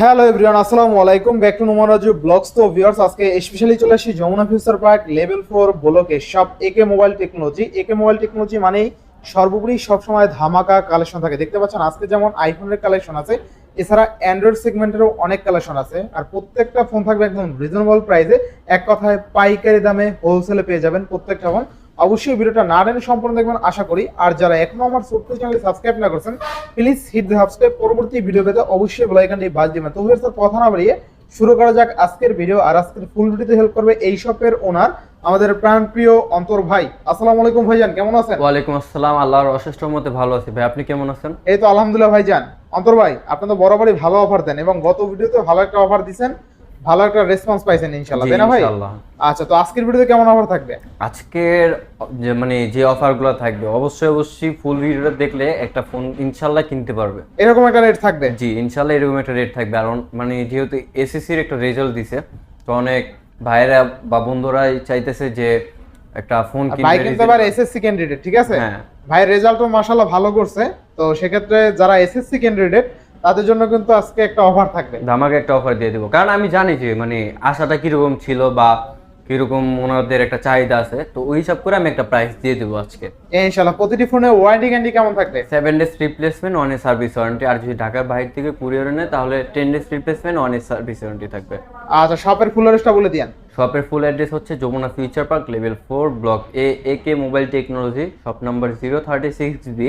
Hello everyone আসসালামু আলাইকুম। Back to নোমারাজু vlogs তো ভিউয়ার্স আজকে স্পেশালি চলে আসি Jamuna future park level four ব্লকে সব একে মোবাইল টেকনোলজি একে মোবাইল টেকনোলজি মানেই সর্বোপরি সবসময় ধামাকা কালেকশন থাকে। দেখতে পাচ্ছেন, আজকে যেমন আইফোনের কালেকশন আছে, এছাড়া অ্যান্ড্রয়েড সেগমেন্টেরও অনেক কালেকশন আছে। আর প্রত্যেকটা ফোন থাকবে একদম রিজনেবল প্রাইসে এক কথায় পাইকারি দামে হোলসেলে পেয়ে যাবেন প্রত্যেকটা ফোন অবশ্যই ভিডিওটা না টেনে সম্পূর্ণ দেখবেন আশা করি। আর যারা এখনও আমার ছোট্ট চ্যানেল সাবস্ক্রাইব না করছেন প্লিজ হিট দ্য সাবস্ক্রাইব পরবর্তী ভিডিও পেতে অবশ্যই বেল আইকনটি বাজ দিবেন। তো ভিউয়ার্স কথা না বাড়িয়ে শুরু করা যাক আজকের ভিডিও। আর আজকের ফুল ভিডিওতে হেল্প করবে এই শপের ওনার আমাদের প্রাণপ্রিয় অন্তর ভাই। আসসালামু আলাইকুম ভাইজান কেমন আছেন? ওয়ালাইকুম আসসালাম আল্লাহর অশেষ মতে ভালো আছি। ভাই আপনি কেমন আছেন? এই তো আলহামদুলিল্লাহ ভাইজান। অন্তর ভাই আপনি তো বরাবরই ভালো অফার দেন এবং গত ভিডিওতে ভালো একটা অফার দিছেন। ভালো একটা রেসপন্স পাইছেন ইনশাআল্লাহ তাই না ভাই? ইনশাআল্লাহ। আচ্ছা তো আজকের ভিডিওতে কেমন অফার থাকবে? আজকের যে মানে যে অফারগুলো থাকবে অবশ্যই অবশ্যই ফুল ভিডিওটা দেখলে একটা ফোন ইনশাল্লাহ কিনতে পারবে। এরকম একটা রেট থাকবে? জি ইনশাল্লাহ এরকম একটা রেট থাকবে। আর মানে যেহেতু এসএসসির একটা রেজাল্ট দিছে তো অনেক ভাইয়েরা বা বন্ধুরাই চাইতেছে যে একটা ফোন ভাই কিনতে কিন্তু এবার এসএসসি ক্যান্ডিডেট ঠিক আছে? হ্যাঁ। ভাই রেজাল্ট তো মাশাআল্লাহ ভালো করছে তো সেক্ষেত্রে যারা এসএসসি ক্যান্ডিডেট তাদের জন্য কিন্তু আজকে একটা অফার থাকবে। ধামাকে একটা অফার দিয়ে দিব। কারণ আমি জানি যে মানে আশাটা কীরকম ছিল বা কীরকম ওনাদের একটা চাহিদা আছে তো ওই হিসাব করে আমি একটা প্রাইস দিয়ে দেবো আজকে। ইনশাআল্লাহ প্রতিটি ফোনে ওয়ারেন্টি গ্যারান্টি কেমন থাকবে? Seven days replacement one a service warranty আর যদি ঢাকার বাইরে থেকে কুরিয়ারে নেয় তাহলে ten days replacement one a service warranty থাকবে। আচ্ছা শপের ফুল অ্যাড্রেসটা বলে দিয়েন। শপের ফুল অ্যাড্রেস হচ্ছে Jamuna future park level four block A A K mobile technology shop number zero thirty six B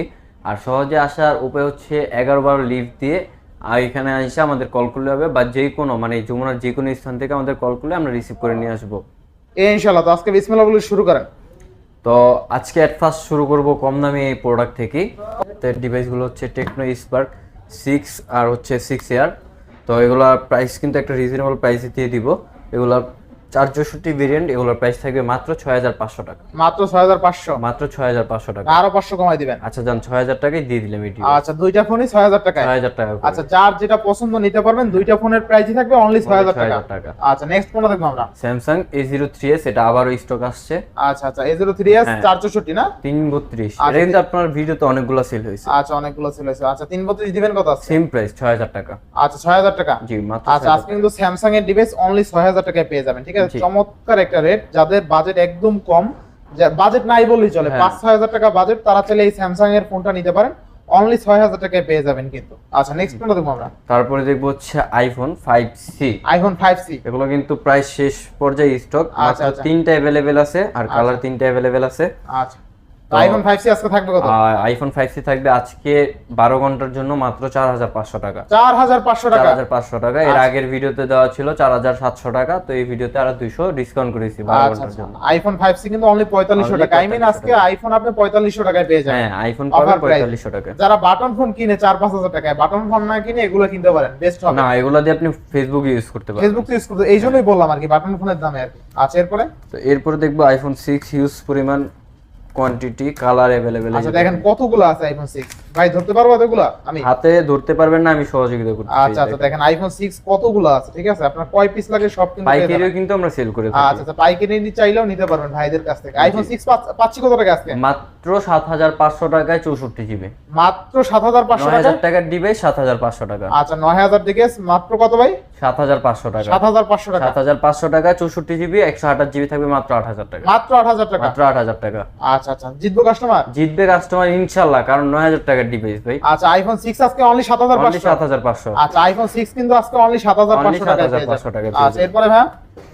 আর সহজে আসার উপায় হচ্ছে এগারো বারো লিফট দিয়ে আর এখানে এসে আমাদের কল করলে হবে বা যে কোনো মানে যমুনার যে কোনো স্থান থেকে আমাদের কল করলে আমরা রিসিভ করে নিয়ে আসব। ইনশাআল্লাহ তো আজকে বিসমিল্লাহ বলে শুরু করেন। তো আজকে অ্যাট ফার্স্ট শুরু করব কম দামি এই প্রোডাক্ট থেকেই। তো ডিভাইসগুলো হচ্ছে টেকনো স্পার্ক সিক্স আর হচ্ছে সিক্স এয়ার তো এগুলোর প্রাইস কিন্তু একটা রিজনেবল প্রাইসে দিয়ে দিব। এগুলোর চার চৌষট্টি ভেরিয়েন্ট এগুলোর প্রাইস থাকবে মাত্র ছয় হাজার পাঁচশো টাকা। মাত্র ছয় হাজার পাঁচশো? মাত্র ছয় হাজার পাঁচশো টাকা। আরও পাঁচশো কমাই দিবেন। আচ্ছা যান ছয় হাজার টাকাই দিয়ে দিলাম এই আচ্ছা দুইটা ফোনই ছয় হাজার টাকায়। ছয় হাজার টাকা আচ্ছা যার যেটা পছন্দ নিতে পারবেন দুইটা ফোনের প্রাইসই থাকবে অনলি ছয় হাজার টাকা। আচ্ছা নেক্সট ফোনটা দেখব আমরা? Samsung A zero three S এটা আবারও স্টক আসছে। আচ্ছা আচ্ছা এ জিরো থ্রি এস হ্যাঁ। না? তিন বত্রিশ আচ্ছা। এটা কিন্তু আপনার ভিডিওতে অনেকগুলো সেল হয়েছে। আচ্ছা অনেকগুলো ছিল আচ্ছা তিন বত্রিশ দিবেন কত আছে? সেম প্রাইস ছয় হাজার টাকা। আচ্ছা ছয় হাজার টাকা। জি মাত্র আচ্ছা আজকে কিন্তু স্যামসাং এর ডিভাইস অনলি ছয় হাজার টাকায় পেয়ে যাবেন ঠিক আছে। চমৎকার একটা রেট যাদের বাজেট একদম কম বাজেট নাই বললেই চলে। হ্যাঁ। পাঁচ ছয় হাজার টাকা বাজেট তারা চাইলে এই স্যামসাং এর ফোনটা নিতে পারেন। অনলি ছয় হাজার টাকায় পেয়ে যাবেন কিন্তু। আচ্ছা নেক্সট ফোনটা দেখব আমরা? তারপরে দেখব হচ্ছে iPhone five C iPhone five C এগুলো কিন্তু প্রায় শেষ পর্যায়ে স্টক আচ্ছা, আচ্ছা। তিনটা অ্যাভেলেবেল আছে আর কালার তিনটা অ্যাভেলেবেল আছে। আচ্ছা। আইফোন ফাইভ সি আজকে থাকবে কত? আইফোন ফাইভ সি থাকবে আজকে বারো ঘণ্টার জন্য মাত্র চার হাজার পাঁচশো টাকা। চার হাজার পাঁচশো টাকা। হাজার পাঁচশো টাকা। এর আচ্ছা। আগের ভিডিওতে দেওয়া ছিল চার হাজার সাতশো টাকা তো এই ভিডিওতে আরও দুইশো ডিসকাউন্ট করেছি বারো আচ্ছা ঘণ্টার আচ্ছা। জন্য। আইফোন ফাইভ সি কিন্তু অনলি পঁয়তাল্লিশশো Only টাকা। আই মিন আজকে আইফোন আপনি পঁয়তাল্লিশশো টাকায় পেয়ে যাবেন। হ্যাঁ আইফোন পাবেন price। পঁয়তাল্লিশশো টাকা যারা বাটন ফোন কিনে চার পাঁচ হাজার টাকায় বাটন ফোন না কিনে এগুলো কিনতে পারেন। বেস্ট হবে। না এগুলো দিয়ে আপনি ফেসবুক ইউজ করতে পারেন ফেসবুক তো ইউজ করতে এই জন্যই বললাম আর কি বাটন ফোনের দামে আর কি। আচ্ছা এরপরে? তো এরপরে দেখব আইফোন সিক্স হিউজ পরিমাণ কোয়ান্টিটি কালার अवेलेबल আছে দেখেন কতগুলো আছে আইফোন সিক্স ভাই ধরতে পারব এতগুলো? আমি। হাতে ধরতে পারবেন না আমি সহযোগিতা করতে আচ্ছা আচ্ছা দেখেন আইফোন সিক্স কতগুলো আছে ঠিক আছে? আপনার কয় পিস লাগে সব কিন্তু পাইকারিও কিন্তু আমরা সেল করে আচ্ছা থাকি। আচ্ছা পাইকারি নিতে চাইলেও নিতে পারবেন ভাইদের কাছ থেকে। আইফোন সিক্স পাচ্ছি কত টাকা আজকে? মাত্র সাত হাজার পাঁচশো টাকায় চৌষট্টি জিবি মাত্র সাত হাজার পাঁচশো নয় টাকা হাজার টাকার ডিভাইস সাত হাজার পাঁচশো টাকা। আচ্ছা নয় হাজার থেকে মাত্র কত ভাই? সাত হাজার পাঁচশো টাকা। সাত হাজার পাঁচশো টাকা। সাত হাজার পাঁচশো টাকা চৌষট্টি জিবি একশো আঠাশ জিবি থাকবে মাত্র আট হাজার টাকা। মাত্র আট হাজার টাকা? মাত্র আট হাজার টাকা। আচ্ছা আচ্ছা জিতবো কাস্টমার জিতবে কাস্টমার ইনশাল্লাহ কারণ নয় হাজার টাকার ডিভাইস ভাই। আচ্ছা আইফোন 6 আজকে অনলি সাত হাজার অনলি পাঁচশো। সাত হাজার পাঁচশো। আচ্ছা আইফোন 6 কিন্তু আজকে অনলি সাত হাজার Only পাঁচশো টাকা 7,500 টাকা আচ্ছা এরপরে ভাই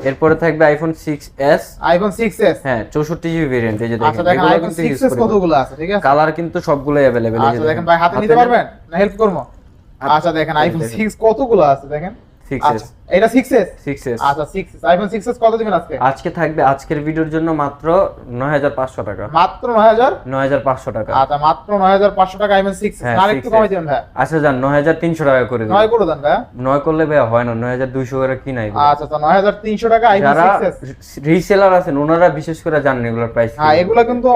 এরপরে থাকবে iPhone six S iPhone six S হ্যাঁ চৌষট্টি জিবি ভেরিয়েন্ট এই যে দেখেন আচ্ছা দেখেন আইফোন কিন্তু সিক্স ইউজ এস করে কতগুলো আছে ঠিক আছে? কালার কিন্তু সবগুলোই আছে আচ্ছা দেখেন ভাই হাতে নিতে পারবেন? না হেল্প করব? আচ্ছা দেখেন আইফোন দেখেন। সিক্স কতগুলো আছে দেখেন? সিক্স আচ্ছা এটা সিক্স এস সিক্স এস আচ্ছা সিক্স আইফোন সিক্স কত দিবেন আজকে? আজকে থাকবে আজকের ভিডিওর জন্য মাত্র নয় হাজার পাঁচশো টাকা। মাত্র নয় হাজার? নয় হাজার পাঁচশো টাকা। আচ্ছা মাত্র নয় হাজার পাঁচশো টাকা আইফোন সিক্স হ্যাঁ, আর একটু কমাই দিবেন ভাই আচ্ছা যান নয় হাজার তিনশো টাকা করে দিন নয় করে দেন ভাই নয় করলে ভাই হয় না নয় হাজার দুইশো করে কি নাই আচ্ছা তো নয় হাজার তিনশো টাকা আইফোন যারা রিসেলার আছেন ওনারা বিশেষ করে জানেন এগুলোর প্রাইস হ্যাঁ এগুলো কিন্তু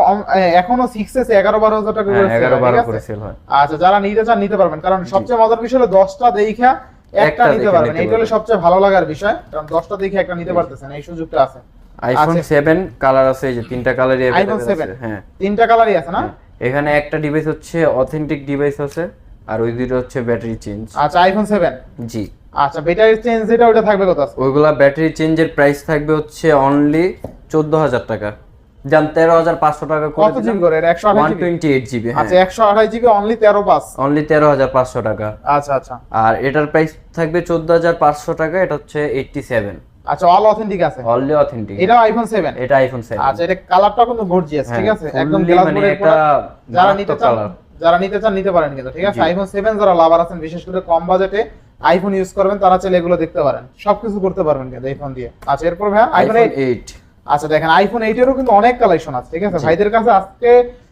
এখনও সিক্স এস এগারো বারো হাজার টাকা করে sale হ্যাঁ, এগারো হয়, বারো ঠিক আছে? করে সেল হয়। আচ্ছা যারা নিতে চান নিতে পারবেন। কারণ সবচেয়ে মজার বিষয় হলো দশটা দেখা একটা নিতে পারবেন। এইটা হলো সবচেয়ে ভালো লাগার বিষয়। কারণ দশটা দেখে একটা নিতে পারতেছেন এই সুযোগটা আছে। আইফোন আচ্ছা। সেভেন কালার আছে এই যে তিনটা কালারই আইফোন সেভেন হ্যাঁ। তিনটা কালারই আছে না? এখানে একটা ডিভাইস হচ্ছে অথেন্টিক ডিভাইস আছে আর ওই দুটো হচ্ছে ব্যাটারি চেঞ্জ আচ্ছা আইফোন সেভেন জি। আচ্ছা ব্যাটারি চেঞ্জ যেটা ওটা থাকবে কত ওইগুলা ব্যাটারি চেঞ্জের প্রাইস থাকবে হচ্ছে অনলি চোদ্দ হাজার টাকা। হাজার পাঁচশো টাকা কত জিবি করে? এটা একশো ওয়ান আঠাশ জিবি হ্যাঁ। আচ্ছা একশো আঠাশ জিবি অনলি তেরো পাঁচ অনলি তেরো হাজার পাঁচশো টাকা। আচ্ছা আচ্ছা। আর এটার প্রাইস থাকবে চোদ্দ হাজার পাঁচশো টাকা এটা হচ্ছে এইটটি সেভেন আচ্ছা অল অথেন্টিক আছে? অনলি অথেন্টিক এটাও আইফোন সেভেন এটা আইফোন সেভেন আচ্ছা এটা কালারটা কিন্তু গর্জিয়াস ঠিক আছে? একদম গ্লাস মানে এটা যারা নিতে চান যারা নিতে চান নিতে পারেন কিন্তু ঠিক আছে? আইফোন সেভেন যারা লাভার আছেন বিশেষ করে কম বাজেটে আইফোন ইউজ করবেন তারা চাইলে এগুলো দেখতে পারেন। সবকিছু করতে পারবেন কিন্তু এই ফোন দিয়ে। আচ্ছা এরপর ভাই আইফোন আইফোন এইট এইট আচ্ছা দেখেন আইফোন এইটেরও কিন্তু অনেক কালেকশন আছে ঠিক আছে? ভাইদের কাছে আজকে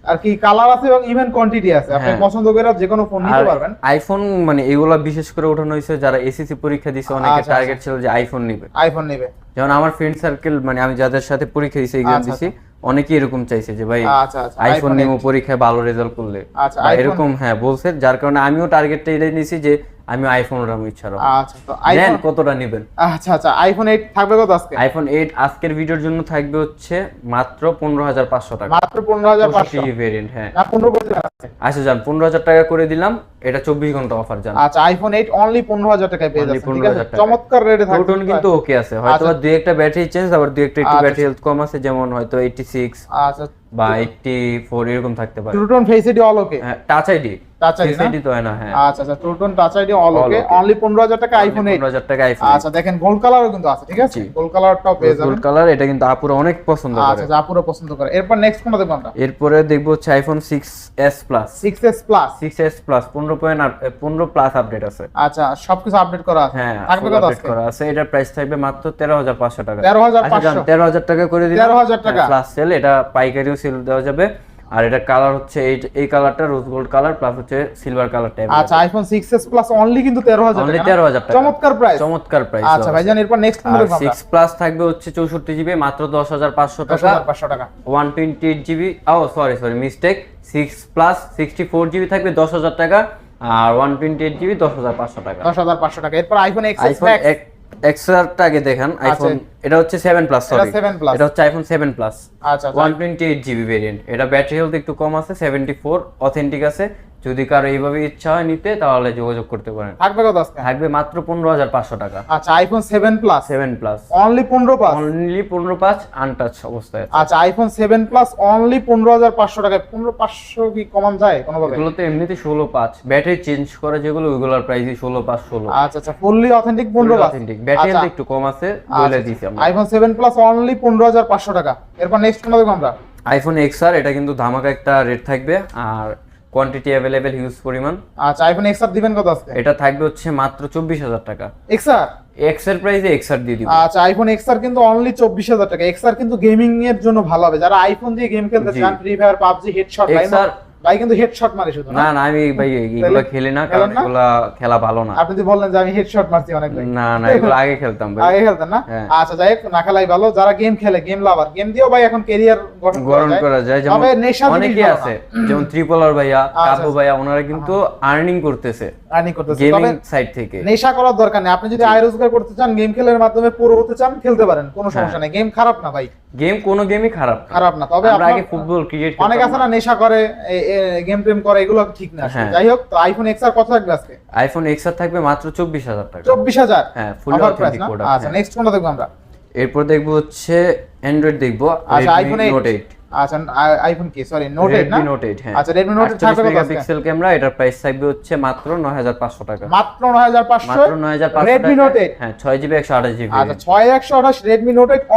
আর কি কালার আছে এবং ইভেন কোয়ান্টিটি আছে। আপনি হ্যাঁ। পছন্দ করে যে কোনো ফোন নিতে পারবেন। আইফোন মানে এগুলা বিশেষ করে ওঠানো হয়েছে যারা এসএসসি পরীক্ষা দিছে অনেকে আচ্ছা, টার্গেট ছিল যে আইফোন নিবে। আইফোন নেবে। যেমন আমার ফ্রেন্ড সার্কেল মানে আমি যাদের সাথে পরীক্ষা দিছি এক্সাম আচ্ছা, দিছি অনেকেই এরকম চাইছে যে ভাই আচ্ছা আচ্ছা। আইফোন নিমো পরীক্ষায় ভালো রেজাল্ট করলে। আচ্ছা, এরকম হ্যাঁ বলছে যার কারণে আমিও টার্গেটটা এটাই নিছি যে আমি আইফোন রাম ইচ্ছা রাখব। আচ্ছা তো আইফোন কতটা নেবেন? আচ্ছা আচ্ছা আইফোন এইট থাকবে কত আজকে? আইফোন এইট আজকের ভিডিওর জন্য থাকবে হচ্ছে মাত্র পনেরো হাজার পাঁচশো টাকা। মাত্র পনেরো হাজার পাঁচশো। ভেরিয়েন্ট হ্যাঁ। না পনেরো করে দিবেন আজকে। আচ্ছা পনেরো হাজার টাকা করে দিলাম এটা চব্বিশ ঘণ্টা অফার যান আচ্ছা আইফোন এইট অনলি পনেরো হাজার টাকায় পেয়ে যাচ্ছেন ঠিক আছে? চমৎকার রেটে থাকবে। প্রোটন কিন্তু ওকে আছে হয়তো বা দুই একটা ব্যাটারি চেঞ্জ আবার দুই একটা একটু আচ্ছা, ব্যাটারি হেলথ কম আছে যেমন হয়তো এইটটি সিক্স আচ্ছা। বা এইটটি ফোর এরকম থাকতে পারে। True tone face ID all okay হ্যাঁ টাচ আইডি টাচ আইডি তো হয় না হ্যাঁ। আচ্ছা আচ্ছা true tone touch ID all okay only পনেরো হাজার টাকা আইফোন এইট পনেরো হাজার টাকা আইফোন আচ্ছা দেখেন গোল্ড কালারও কিন্তু আছে ঠিক আছে? গোল্ড কালারটাও পেয়ে যাবেন। গোল্ড কালার এটা কিন্তু আপুরা অনেক পছন্দ করে। আচ্ছা যা পছন্দ করে। এরপর নেক্সট কোনটা দেখব আমরা? এরপরে দেখব হচ্ছে iPhone six plus point plus update আছে। আচ্ছা সবকিছু আপডেট করা আছে। হ্যাঁ থাকবে কত update করা আছে। এটার প্রাইস থাকবে মাত্র তেরো হাজার পাঁচশো টাকা। তেরো হাজার আচ্ছা পাঁচশো। তেরো হাজার টাকা করে দিলাম। 13,000 টাকা। প্লাস সেল এটা পাইকারিও সেল দেওয়া যাবে। আর এটা কালার হচ্ছে এই এই কালারটা রোজ গোল্ড কালার প্লাস হচ্ছে সিলভার কালার টাইপ আচ্ছা iPhone six S plus only কিন্তু তেরো হাজার অনলি টাকা তেরো না? হাজার টাকা। চমৎকার প্রাইস চমৎকার প্রাইস আচ্ছা ভাইজান এরপর নেক্সট আমরা সিক্স প্লাস থাকবে হচ্ছে চৌষট্টি জিবি মাত্র দশ হাজার পাঁচশো দশ টাকা হাজার পাঁচশো টাকা। One twenty eight GB oh sorry sorry mistake six plus sixty four GB থাকবে দশ হাজার টাকা আর ওয়ান টোয়েন্টি এইট জিবি দশ হাজার পাঁচশো টাকা। দশ হাজার পাঁচশো টাকা। এরপর আইফোন এক্স এক্সট্রাটা আগে দেখেন আইফোন এটা হচ্ছে সেভেন প্লাস সরি এটা হচ্ছে আইফোন সেভেন প্লাস আচ্ছা one twenty eight GB variant এটা ব্যাটারি হেলথ একটু কম আছে সেভেন্টি ফোর অথেন্টিক আছে। যদি কারও এইভাবে ইচ্ছা হয় নিতে তাহলে যোগাযোগ করতে পারেন। থাকবে কত আজকে? থাকবে মাত্র পনেরো হাজার পাঁচশো টাকা। আচ্ছা iPhone seven plus seven plus only পনেরো পাঁচ? অনলি পনেরো পাঁচ আনটাচ অবস্থায় আচ্ছা আইফোন সেভেন প্লাস অনলি পনেরো হাজার পাঁচশো টাকায়। পনেরো পাঁচশো কি কমান যায় কোনোভাবে? এগুলো তো এমনিতে ষোলো পাঁচ। ব্যাটারি চেঞ্জ করে যেগুলো ওইগুলোর প্রাইসই ষোলো পাঁচ ষোলো। আচ্ছা আচ্ছা ফুললি অথেন্টিক পনেরো অথেন্টিক ব্যাটারি আচ্ছা, একটু কম আছে বলে দিছি আমরা। আইফোন সেভেন প্লাস অনলি পনেরো হাজার পাঁচশো টাকা। এরপর নেক্সট কোনটা দেখব আমরা? আইফোন এক্স আর এটা কিন্তু ধামাকা একটা রেট থাকবে। আর কোয়ান্টিটি অ্যাভেলেবেল হিউজ পরিমাণ। আচ্ছা আইফোন এক্স আর দিবেন কত আজকে? এটা থাকবে হচ্ছে মাত্র চব্বিশ হাজার টাকা। এক্স আর এক্সের প্রাইসে এক্স আর দিয়ে দিব। আচ্ছা আইফোন এক্স আর কিন্তু অনলি চব্বিশ হাজার টাকা। এক্স আর কিন্তু গেমিং এর জন্য ভালো হবে। যারা আইফোন দিয়ে গেম খেলতে চান Free Fire PUBG headshot X XR ভাই কিন্তু হেডশট মারে শুধু না না? আমি ভাই এগুলো খেলি না কারণ? এগুলা খেলা ভালো না। আপনি যদি বললেন যে আমি হেডশট মারছি অনেক না না এগুলো আগে খেলতাম ভাই। আগে খেলতেন না? হ্যাঁ। আচ্ছা যাই না খেলাই ভালো। যারা গেম খেলে গেম লাভার গেম দিয়েও ভাই এখন ক্যারিয়ার গঠন করা যায়। যেমন অনেকে আছে যেমন ভাইয়া আচ্ছা, কাবু আচ্ছা। ভাইয়া ওনারা কিন্তু আর্নিং করতেছে। আর্নিং করতেছে। গেমিং সাইড থেকে। নেশা করার দরকার নেই। আপনি যদি আয় রোজগার করতে চান গেম খেলার মাধ্যমে পুরো হতে চান খেলতে পারেন। কোনো হ্যাঁ। সমস্যা নেই। গেম খারাপ না ভাই। গেম কোনো গেমই খারাপ খারাপ না। তবে আমরা আগে ফুটবল ক্রিকেট অনেক আছে না। নেশা করে গেম প্রেম করা এগুলো ঠিক না। হ্যাঁ। যাই হোক তো আইফোন এক্স আর কত থাকবে আজকে? আইফোন এক্স আর থাকবে মাত্র চব্বিশ হাজার টাকা। চব্বিশ হাজার? হ্যাঁ ফুল অথেন্টিক কোড প্রোডাক্ট আচ্ছা নেক্সট কোনটা দেখব আমরা? এরপর দেখব হচ্ছে অ্যান্ড্রয়েড দেখব আচ্ছা আইফোন নোট এইট 8 আচ্ছা আইফোন কি? সরি নোট এইট না? Redmi 8 হ্যাঁ। আচ্ছা রেডমি নোট এইট থাকবে কত? মেগাপিক্সেল ক্যামেরা এটার প্রাইস থাকবে হচ্ছে মাত্র 9500 টাকা। মাত্র নয় হাজার পাঁচশো? মাত্র 9500 রেডমি টাকা। নোট হ্যাঁ 6 জিবি 128 জিবি। আচ্ছা ছয় একশো আঠাশ রেডমি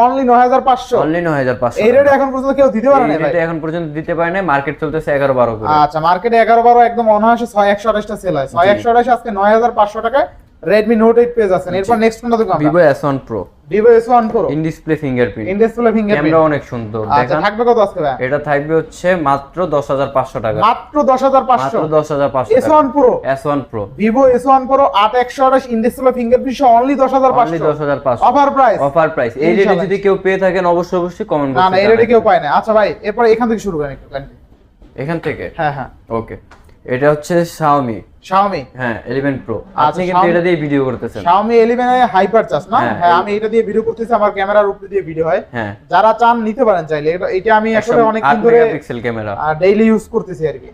অনলি নয় হাজার পাঁচশো? অনলি 9500 এই রেটে এখন পর্যন্ত কেউ দিতে পারে না এখন পর্যন্ত দিতে পারে না মার্কেট চলতেছে 11 12 করে। আচ্ছা মার্কেটে এগারো বারো একদম অনায়াসে ছয় একশো আঠাশটা সেল হয়। ছয় একশো আঠাশ আজকে নয় হাজার পাঁচশো টাকায় রেডমি নোট এইট পেয়ে যাচ্ছেন এরপর নেক্সট কোনটা দেখব আমরা? Vivo S1 Pro S one pro in display fingerprint in display fingerprint camera অনেক সুন্দর আচ্ছা থাকবে কত আজকে ভাই? এটা থাকবে হচ্ছে মাত্র 10500 টাকা। মাত্র দশ হাজার পাঁচশো। মাত্র 10500 এস টাকা। One pro S1 Pro Vivo S one pro আট একশো আঠাশ ইন ডিসপ্লে ফিঙ্গারপ্রিন্ট সহ অনলি দশ হাজার অনলি পাঁচশো। 10500 অফার প্রাইস অফার প্রাইস এই রেটে যদি কেউ পেয়ে থাকেন অবশ্যই অবশ্যই কমেন্ট না না এই রেটে কেউ পায় না। আচ্ছা ভাই এরপর এখান থেকে শুরু করেন একটু। এখান থেকে? হ্যাঁ হ্যাঁ। ওকে এটা হচ্ছে Xiaomi Xiaomi হ্যাঁ 11 Pro আচ্ছা, আপনি কিন্তু এটা দিয়ে ভিডিও করতেছেন। Xiaomi 11 এ হাইপার চার্জ না? হ্যাঁ, হ্যাঁ আমি এটা দিয়ে ভিডিও করতেছি আমার ক্যামেরার উপরে দিয়ে ভিডিও হয়। হ্যাঁ। যারা চান নিতে পারেন চাইলে। এটা আমি আসলে অনেক দিন ধরে মেগাপিক্সেল ক্যামেরা ডেইলি ইউজ করতেছি আর কি।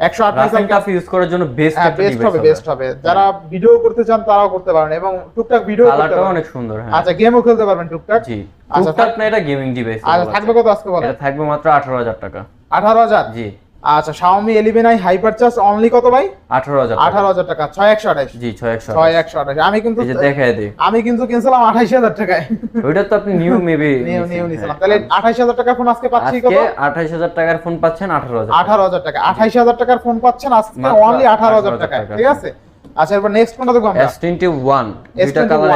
একশো আট রাফ ইউজ করার জন্য বেস্ট হ্যাঁ একটা বেস্ট ডিভাইস হবে বেস্ট হবে। যারা ভিডিও করতে চান তারাও করতে পারেন এবং টুকটাক ভিডিও করতে পারেন। অনেক সুন্দর হ্যাঁ। আচ্ছা গেমও খেলতে পারবেন টুকটাক। জি। আচ্ছা, টুকটাক না এটা গেমিং ডিভাইস আচ্ছা থাকবে কত আজকে বলেন? এটা থাকবে মাত্র আঠারো হাজার টাকা। আঠারো হাজার? জি। আচ্ছা Xiaomi 11i hyper charge only কত ভাই? আঠারো হাজার আঠারো হাজার টাকা ছয় একশো আঠাশ। জি ছয় একশো ছয় একশো আঠাশ। আমি কিন্তু এই যে দেখায় দিই। আমি কিন্তু কিনছিলাম আঠাইশ হাজার টাকায়। ওইটা তো আপনি নিউ মেবি নিউ নিউ নিছিলাম তাহলে আঠাইশ হাজার টাকার ফোন আজকে পাচ্ছি কত। আজকে আঠাইশ হাজার টাকার ফোন পাচ্ছেন আঠারো হাজার আঠারো হাজার টাকা। আঠাইশ হাজার টাকার ফোন পাচ্ছেন আজকে অনলি আঠারো হাজার 18,000 টাকায়। ঠিক আছে? আচ্ছা এরপর নেক্সট কোনটা দেখব আমরা। এস টোয়েন্টি ওয়ান দুইটা কালার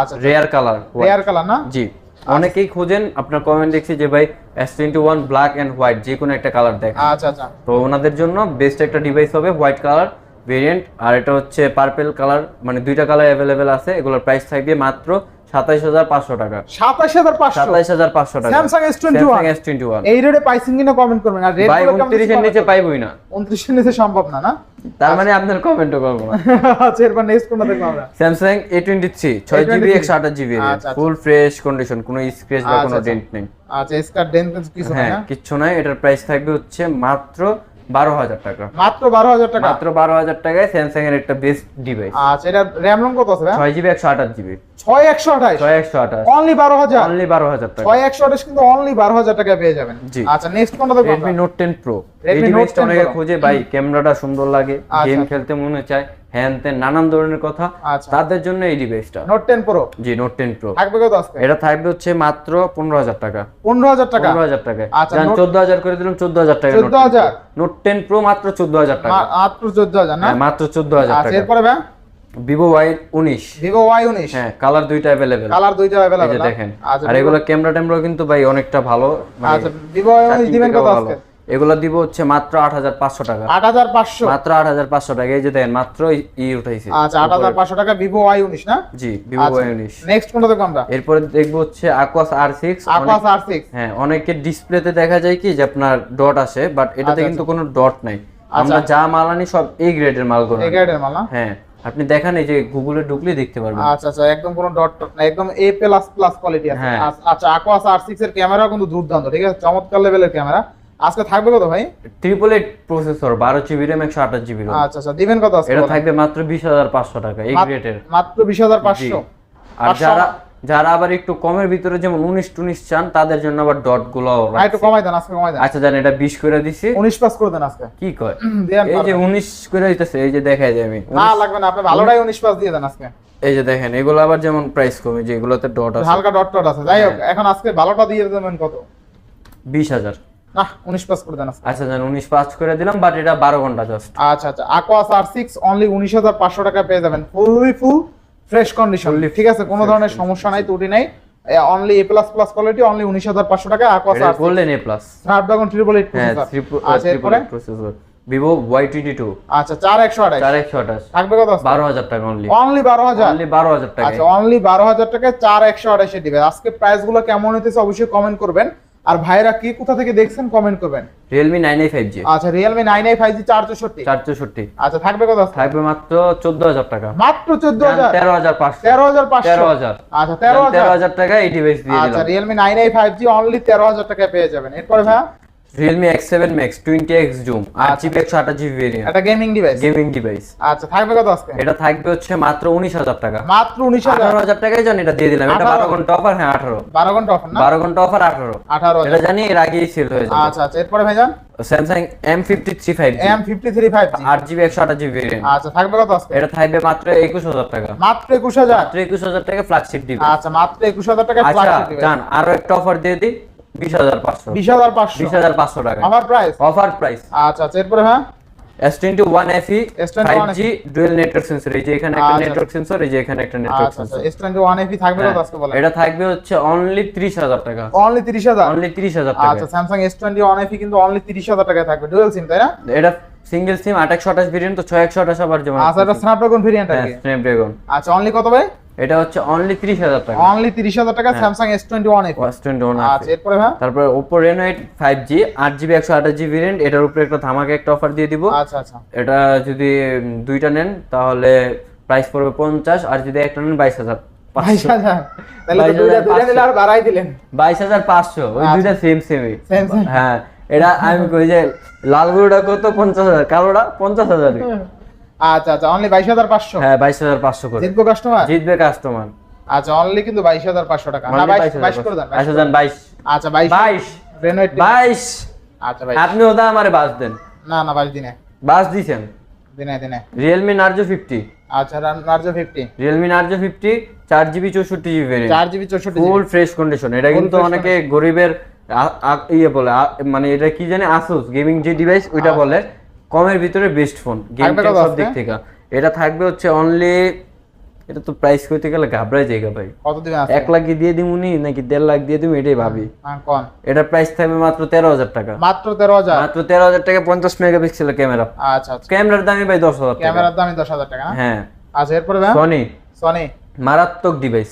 আচ্ছা। রেয়ার কালার রেয়ার কালার না? জি। অনেকেই খোঁজেন আপনার কমেন্ট দেখছি যে ভাই S twenty one black and white যে কোনো একটা কালার দেখ আচ্ছা আচ্ছা। তো ওনাদের জন্য বেস্ট একটা ডিভাইস হবে হোয়াইট কালার ভেরিয়েন্ট আর এটা হচ্ছে পার্পেল কালার মানে দুইটা কালার অ্যাভেলেবেল আছে এগুলোর প্রাইস থাকবে মাত্র সাতাইশ হাজার পাঁচশো টাকা। হাজার পাঁচশো। সাতাইশ হাজার পাঁচশো টাকা। S21 Samsung S twenty one এই রেটে পাইছেন কিনা কমেন্ট করবেন। আর রেট ভাই উনত্রিশের নিচে পাইবই না। উনত্রিশের নিচে সম্ভব না না? তার মানে আপনার কমেন্টও করব না। আচ্ছা এরপর নেক্সট কোনটা দেখব আমরা? স্যামসাং এ টোয়েন্টি থ্রি ছয় জিবি একশো আঠাশ জিবি। ফুল ফ্রেশ কন্ডিশন কোনো স্ক্রেচ বা কোনো। ডেন্ট নেই। আচ্ছা স্কার কিছু হ্যাঁ কিচ্ছু নাই। এটার প্রাইস থাকবে হচ্ছে মাত্র বারো হাজার টাকা। মাত্র বারো হাজার টাকা? মাত্র বারো হাজার টাকায় স্যামসাং এর একটা বেস্ট ডিভাইস আচ্ছা এটা র্যাম রম কত আছে ছয় জিবি একশো আঠাশ জিবি ছয় একশো আঠাশ। ছয় একশো আঠাশ। অনলি বারো হাজার। অনলি বারো হাজার টাকা। ছয় একশো আঠাশ কিন্তু অনলি বারো হাজার টাকা পেয়ে যাবেন। জি। আচ্ছা নেক্সট কোনটা দেখব রেডমি নোট টেন প্রো এই ডিভাইসটা অনেকে খোঁজে ভাই ক্যামেরাটা সুন্দর লাগে আচ্ছা, গেম আচ্ছা। খেলতে মনে চায় হ্যান ত্যান নানান ধরনের কথা। তাদের জন্য এই ডিভাইসটা নোট টেন প্রো জি নোট টেন প্রো থাকবে কত আজকে? এটা থাকবে হচ্ছে মাত্র পনেরো হাজার টাকা। পনেরো হাজার টাকা? পনেরো হাজার আচ্ছা, চোদ্দ হাজার করে দিলাম চোদ্দ হাজার টাকা 14,000 নোট টেন প্রো মাত্র চোদ্দ হাজার টাকা। মাত্র চোদ্দ হাজার না? হ্যাঁ, মাত্র চোদ্দ হাজার টাকা। এরপরে ভাই ভিভো ওয়াই উনিশ। ভিভো ওয়াই উনিশ। হ্যাঁ কালার দুইটা অ্যাভেলেবেল কালার দুইটা অ্যাভেলেবল দেখেন। আচ্ছা আর এগুলো ক্যামেরা ট্যামেরা কিন্তু ভাই অনেকটা ভালো মানে আচ্ছা ভিভো ওয়াই উনিশ দিবেন কত আজকে? এগুলো দিব হচ্ছে মাত্র আট হাজার পাঁচশো টাকা। আট হাজার পাঁচশো? মাত্র আট হাজার পাঁচশো টাকা। এই যে দেখেন মাত্র ই উঠাইছে। আচ্ছা আট হাজার পাঁচশো টাকা ভিভো ওয়াই উনিশ না? জি ভিভো ওয়াই উনিশ। নেক্সট কোনটা দেখব আমরা? এরপরে দেখব হচ্ছে Aquos R six Aquos R six হ্যাঁ অনেকের ডিসপ্লেতে দেখা যায় কি যে আপনার ডট আসে বাট এটাতে আচ্ছা, কিন্তু কোনো ডট নাই। আমরা যা মাল আনি সব এই গ্রেডের মালগুলো আনি। এগারোটের মাল হ্যাঁ। আপনি দেখেন এই যে গুগলে ঢুকলে দেখতে পারবেন। আচ্ছা আচ্ছা একদম কোনো ডট ডট না একদম এ প্লাস প্লাস কোয়ালিটি আছে। হ্যাঁ। আচ্ছা, আকোয়াস আর সিক্স এর ক্যামেরা কিন্তু দুর্দান্ত ঠিক আছে? চমৎকার লেভেলের ক্যামেরা আজকে থাকবে কত ভাই? ট্রিপল এইট প্রসেসর বারো জিবি র্যাম একশো আঠাশ জিবি আচ্ছা আচ্ছা দিবেন কত আছে এটা থাকবে মাত্র বিশ হাজার পাঁচশো টাকা এই গ্রেটের মাত্র বিশ হাজার পাঁচশো। আর যারা যারা আবার একটু কমের ভিতরে যেমন উনিশ টুনিশ চান তাদের জন্য আবার ডটগুলো একটু কমাই দেন আজকে কমাই দেন। আচ্ছা জান এটা বিশ করে দিছি। উনিশ পাস করে দেন আজকে। কি কয়? এই যে উনিশ করে দিতেছে এই যে দেখাই যায় আমি। না লাগবে না আপনি ভালোটাই উনিশ পাস দিয়ে দেন আজকে। এই যে দেখেন এগুলো আবার যেমন প্রাইস কমে যে এগুলোতে ডট আছে। হালকা ডট টট আছে। যাই হোক হ্যাঁ। এখন আজকে ভালোটা দিয়ে দেবেন কত? বিশ হাজার। না উনিশ পাস করে দেন আচ্ছা জান উনিশ পাঁচ করে দিলাম বাট এটা বারো ঘণ্টা জাস্ট আচ্ছা আচ্ছা। আকোয়াস আর সিক্স অনলি উনিশ হাজার পাঁচশো টাকা পেয়ে যাবেন। ফুললি ফুল ফ্রেশ কন্ডিশন ঠিক আছে? কোনো ধরনের সমস্যা নাই ত্রুটি নাই। Only A plus plus quality only উনিশ হাজার পাঁচশো টাকা আকোয়াস আর বললেন A plus Snapdragon triple eight আচ্ছা এরপরে? Processor Vivo Y twenty two আচ্ছা চার একশো আঠাশ। চার একশো আঠাশ। থাকবে কত বারো হাজার টাকা অনলি অনলি বারো হাজার? অনলি বারো হাজার টাকা আচ্ছা অনলি বারো হাজার টাকায় চার একশো আঠাশে দিবে আজকে প্রাইসগুলো কেমন হইতেছে অবশ্যই কমেন্ট করবেন। আর ভাইরা কি কোথা থেকে দেখছেন কমেন্ট করবেন। আই ফাইভ জি আচ্ছা Realme nine I five G চার চৌষট্টি আচ্ছা থাকবে কত? থাকবে মাত্র চোদ্দ হাজার টাকা। মাত্র চোদ্দ হাজার তেরো হাজার পাঁচশো। তেরো হাজার পাঁচশো। তেরো হাজার আচ্ছা তেরো তেরো হাজার হাজার টাকা এই ডিভাইস দিয়ে আচ্ছা দিলাম। Realme nine I five G only তেরো হাজার টাকায় পেয়ে যাবেন। এরপর ভাইয়া? Realme X seven max twenty X zoom আট জিবি ভেরিয়েন্ট একটা গেমিং ডিভাইস গেমিং ডিভাইস আচ্ছা থাকবে কত আজকে? এটা থাকবে হচ্ছে মাত্র উনিশ হাজার টাকা। মাত্র উনিশ হাজার? আঠারো হাজার টাকায় জানি এটা দিয়ে দিলাম। এটা 18 বারো ঘণ্টা অফার হ্যাঁ আঠারো। বারো ঘণ্টা অফার না? বারো ঘণ্টা অফার আঠারো। আঠারো এটা জানি এর আগেই সেল হয়ে যাবে। আচ্ছা আচ্ছা এরপরে ভাইজান? থ্রি ফাইভ জি জিবি একশো আঠাশ জিবি ভেরিয়েন্ট আচ্ছা থাকবে কত আজকে? এটা থাকবে মাত্র একুশ হাজার টাকা। মাত্র একুশ হাজার? মাত্র একুশ হাজার টাকা ফ্ল্যাগশিপ দিবে আচ্ছা মাত্র একুশ হাজার টাকা আচ্ছা জান আরও একটা অফার দিয়ে দিই। বিশ হাজার পাঁচশো। বিশ হাজার পাঁচশো। বিশ হাজার পাঁচশো টাকা আমার প্রাইস অফার প্রাইস আচ্ছা আচ্ছা এরপরে হ্যাঁ? S twenty one FE S21 five G dual network sensor এই যে এখানে একটা আচ্ছা, নেটওয়ার্ক সেন্সর এই যে এখানে একটা নেটওয়ার্ক আচ্ছা আচ্ছা সেন্সর এস টোয়েন্টি থাকবে কত আজকে বলেন? এটা থাকবে হচ্ছে অনলি ত্রিশ হাজার টাকা। অনলি তিরিশ হাজার? অনলি টাকা আচ্ছা কিন্তু অনলি টাকায় থাকবে। ডুয়েল সিম তাই না? এটা সিঙ্গেল সিম আট একশো আঠাশ ভেরিয়েন্ট তো ছয় একশো আঠাশ আবার যেমন আচ্ছা এটা স্ন্যাপড্রাগন ভেরিয়েন্ট আর স্ন্যাপড্রাগন আচ্ছা অনলি কত ভাই? এটা হচ্ছে অনলি ত্রিশ হাজার টাকা। অনলি তিরিশ হাজার টাকা Samsung S twenty one FE ওয়াস টোয়েন্টি ওয়ান আচ্ছা এরপরে ভাই? তারপরে জি আট জিবি একশো আঠাশ জিবি ভেরিয়েন্ট এটার উপরে একটা ধামাকা একটা অফার দিয়ে দিব। আচ্ছা আচ্ছা। এটা যদি দুইটা নেন তাহলে প্রাইস পড়বে পঞ্চাশ আর যদি একটা নেন বাইশ হাজার বাইশ হাজার? তাহলে তো বাইশ দুইটা হাজার দুইটা পাঁচশো। নিলে আর বাড়াই দিলেন। বাইশ হাজার পাঁচশো ওই আচ্ছা। হ্যাঁ এটা আমি কই যে লাল গরুটা কত? পঞ্চাশ হাজার কালোটা পঞ্চাশ হাজার। আচ্ছা আচ্ছা অনলি বাইশ হাজার পাঁচশো? হ্যাঁ বাইশ হাজার পাঁচশো করে। জিতবো কাস্টমার জিতবে কাস্টমার আচ্ছা অনলি কিন্তু বাইশ হাজার পাঁচশো টাকা। না বাইশ বাইশ করে দেন বাইশ হাজার বাইশ। আচ্ছা বাইশ বাইশ। রেনোয়েট বাইশ। আচ্ছা বাইশ। আপনি ওটা আমারে বাস দেন। না না বাইশ দিনে। বাস দিছেন? দিনে দিনে। রিয়েলমি নার্জো ফিফটি আচ্ছা ফিফটি চার জিবি চৌষট্টি জিবি ভেরিয়েন্ট চার জিবি চৌষট্টি ফুল ফ্রেশ কন্ডিশন এটা কিন্তু অনেকে গরিবের ইয়ে বলে মানে এটা কি জানে আসুস গেমিং যে ডিভাইস ওইটা বলে। কমের ভিতরে বেস্ট ফোন গেম সব দিক থেকে। এটা থাকবে হচ্ছে অনলি এটা তো প্রাইস করতে গেলে ঘাবড়াই জায়গা ভাই। কত আছে? এক লাখ দিয়ে দিমুনি নাকি দেড় লাখ দিয়ে দিমু এটাই ভাবি। কোন এটা প্রাইস থাকবে মাত্র তেরো হাজার টাকা। মাত্র তেরো হাজার? মাত্র তেরো হাজার টাকা পঞ্চাশ মেগাপিক্সেলের ক্যামেরা আচ্ছা আচ্ছা। ক্যামেরার দামই ভাই দশ হাজার টাকা। ক্যামেরার দামই দশ হাজার টাকা না? হ্যাঁ। আচ্ছা এরপরে সনি সনি মারাত্মক device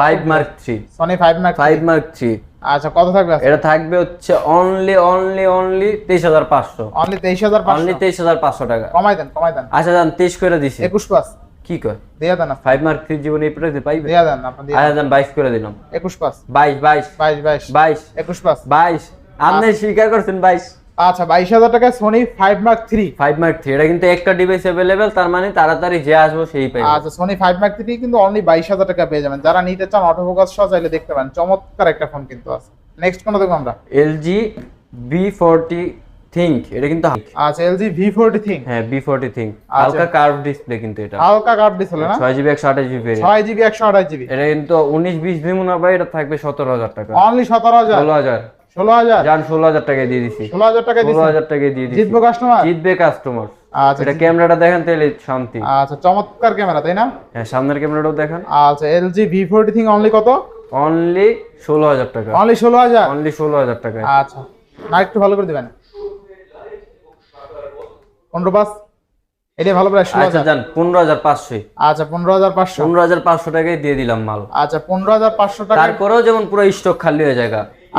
five mark three Sony five max five mark three আচ্ছা কত থাকবে এটা থাকবে হচ্ছে অনলি অনলি অনলি তেইশ হাজার পাঁচশো। অনলি তেইশ হাজার পাঁচশো? অনলি তেইশ হাজার পাঁচশো টাকা। কমাই দেন কমাই দেন। আচ্ছা দেন তেইশ করে দিছি। একুশ পাস কি কয়? দেয়া দেন ফাইভ মার্ক 3 জীবনে এই প্রাইসে পাইবে? দেয়া দেন আপনি আচ্ছা যান বাইশ করে দিলাম। একুশ পাস বাইশ বাইশ। বাইশ বাইশ। বাইশ। একুশ পাস বাইশ। আপনি স্বীকার করছেন বাইশ। আচ্ছা বাইশ হাজার টাকা Sony five mark three five mark three এটা কিন্তু একটা ডিভাইস অ্যাভেলেবেল তার মানে তাড়াতাড়ি যে আসব সেই পাইবে আচ্ছা সোনি ফাইভ মার্ক থ্রি কিন্তু অনলি বাইশ হাজার টাকা পেয়ে যাবেন। যারা নিতে চান অটোফোকাস সহ চাইলে দেখতে পারেন। চমৎকার একটা ফোন কিন্তু আছে। নেক্সট কোন দেখব আমরা? এলজি বি ফোরটি থিঙ্ক এটা কিন্তু আচ্ছা এলজি ভি ফোরটি থিং হ্যাঁ বি ফোরটি থিঙ্ক। হালকা কার্ভ ডিসপ্লে কিন্তু এটা। হালকা কার্ড ডিসপ্লে না? ছয় জিবি একশো আঠাশ জিবি ছয় জিবি একশো আঠাশ জিবি এটা কিন্তু উনিশ বিশ দিব না ভাই এটা থাকবে সতেরো হাজার টাকা। অনলি সতেরো হাজার। ষোলো হাজার। ষোলো হাজার? ষোলো হাজার টাকায় দিয়ে দিছি। ষোলো হাজার টাকা ষোলো হাজার টাকায় দিয়ে দিছি। জিতবো কাস্টমার জিতবে কাস্টমার আচ্ছা এটা ক্যামেরাটা দেখেন তাহলে শান্তি। আচ্ছা চমৎকার ক্যামেরা তাই না? হ্যাঁ সামনের ক্যামেরাটাও দেখেন। আচ্ছা LG V forty ThinQ only কত? অনলি ষোলো হাজার টাকা। অনলি ষোলো হাজার? অনলি ষোলো হাজার টাকায় আচ্ছা না একটু ভালো করে দিবেন। পনেরো পাঁচ এটা ভালো ষোলো আচ্ছা হাজার যান পনেরো হাজার পাঁচশো। আচ্ছা পনেরো হাজার পাঁচশো। পনেরো হাজার পাঁচশো টাকায় দিয়ে দিলাম মাল। আচ্ছা পনেরো হাজার পাঁচশো টাকা তারপরেও যেমন পুরো স্টক খালি হয়ে যায়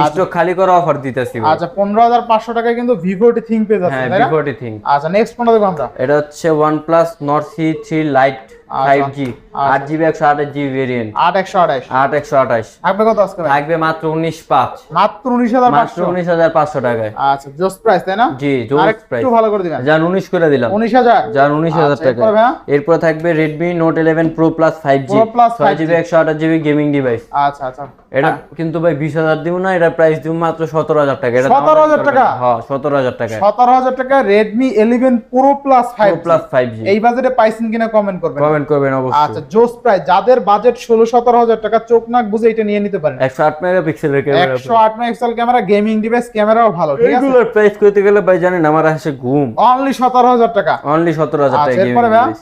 স্টক খালি করে অফার দিতেছি আচ্ছা পনেরো হাজার পাঁচশো টাকায় কিন্তু থিং পেয়ে যাচ্ছে হ্যাঁ তাই না? বিফোরটি থিং আচ্ছা নেক্সট কোনটা দেখব আমরা। এটা হচ্ছে সি থ্রি লাইট আচ্ছা। ফাইভ জি আট জিবি একশো আঠাশ জিবি ভেরিয়েন্ট আট একশো আঠাশ। আট একশো আঠাশ। থাকবে কত আজকে থাকবে মাত্র উনিশ পাঁচ। মাত্র উনিশ হাজার মাত্র উনিশ হাজার পাঁচশো টাকায়। আচ্ছা জোস প্রাইস তাই না? জি জোস প্রাইস একটু ভালো করে দিবেন। যান উনিশ করে দিলাম। উনিশ হাজার? যান উনিশ হাজার টাকা এরপরে থাকবে Redmi note eleven pro plus five G ছয় জিবি একশো আঠাশ জিবি গেমিং ডিভাইস আচ্ছা আচ্ছা। এটা কিন্তু ভাই বিশ হাজার দিব না এটা প্রাইস দিব মাত্র সতেরো হাজার টাকা। এটা 17,000 টাকা? হ্যাঁ সতেরো হাজার টাকা সতেরো হাজার টাকা Redmi eleven pro plus five plus five G এই বাজেটে পাইছেন কিনা কমেন্ট করবেন। কমেন্ট করবেন আচ্ছা জোস যাদের বাজেট ষোলো সতেরো হাজার টাকা চোখ নাক বুঝে এটা নিয়ে নিতে পারেন। একশো আট মেগাপিক্সেলের ক্যামেরা একশো আট মেগাপিক্সেল ক্যামেরা গেমিং ডিভাইস ক্যামেরাও ভালো ঠিক আছে? এগুলোর প্রাইস করতে গেলে ভাই জানেন আমার আসে ঘুম। অনলি সতেরো হাজার টাকা। অনলি সতেরো হাজার আচ্ছা, টাকা গেমিং এরপরে ডিভাইস